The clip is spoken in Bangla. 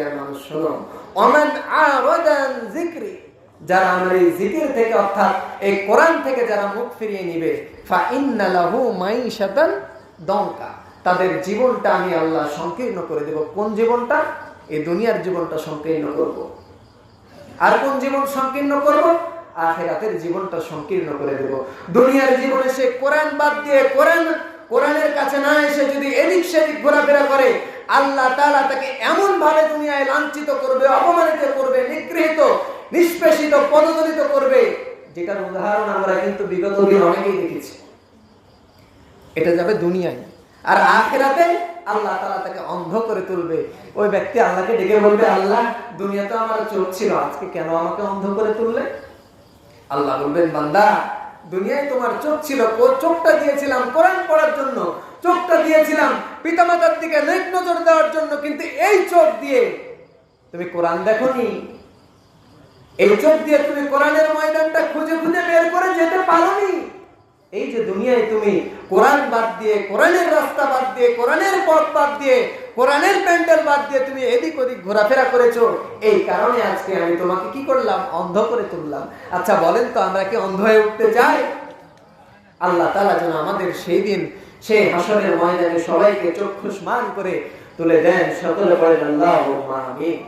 মানুষ শোনো যিকরি। যারা আমার এই জিকির থেকে, অর্থাৎ এই কোরআন থেকে যারা মুখ ফিরিয়ে নিবে ফা মাইশাতান দঙ্কা তাদের জীবনটা আমি আল্লাহ সংকীর্ণ করে দেব। কোন জীবনটা? এই দুনিয়ার জীবনটা সংকীর্ণ করব। আর কোন জীবন সংকীর্ণ করব? আখেরাতের জীবনটা সংকীর্ণ করে দেব। দুনিয়ার জীবনে সে কোরআন বাদ দিয়ে কোরআন, কোরআনের কাছে না এসে যদি এদিক সেদিক ঘোরাফেরা করে আল্লাহ তাআলা তাকে এমন ভাবে দুনিয়ায় লাঞ্ছিত করবে, অপমানিত করবে, নিগৃহীত, নিষ্পেষিত, পদদলিত করবে, যেটার উদাহরণ আমরা কিন্তু বিগত দিন অনেকেই দেখেছি। এটা যাবে দুনিয়ায়। আর আখেরাতে আল্লাহ তাআলা তাকে অন্ধ করে তুলবে। ওই ব্যক্তি আল্লাহকে ডেকে বলবে, আল্লাহ দুনিয়াতে আমার চোখ ছিল আজকে কেন আমাকে অন্ধ করে তুললে? আল্লাহ বলবেন, বান্দা, দুনিয়ায় তোমার চোখ ছিল, চোখটা দিয়েছিলাম, কোরআন পড়ার জন্য। দিয়েছিলাম। পিতামাতার দিকে নেক নজর দেওয়ার জন্য কিন্তু এই চোখ দিয়ে তুমি কোরআন দেখোনি। এই চোখ দিয়ে তুমি কোরআনের ময়দানটা খুঁজে খুঁজে বের করে যেতে পারোনি। এই যে দুনিয়ায় তুমি কোরআন বাদ দিয়ে, কোরআনের রাস্তা বাদ দিয়ে, কোরআনের পথ বাদ দিয়ে, কোরআনের প্যান্ডেল বাদ দিয়ে তুমি এদিক ওদিক ঘোরাফেরা করেছ, এই কারণে আজকে আমি তোমাকে কি করলাম? অন্ধ করে তুললাম। আচ্ছা বলেন তো আমরা কি অন্ধ হয়ে উঠতে চাই? আল্লাহ তালা যেন আমাদের সেই দিন সেই হাসনের ময়দানে সবাইকে চক্ষুষ্মান করে তুলে দেন সকলে পড়েন আল্লাহ আমিন।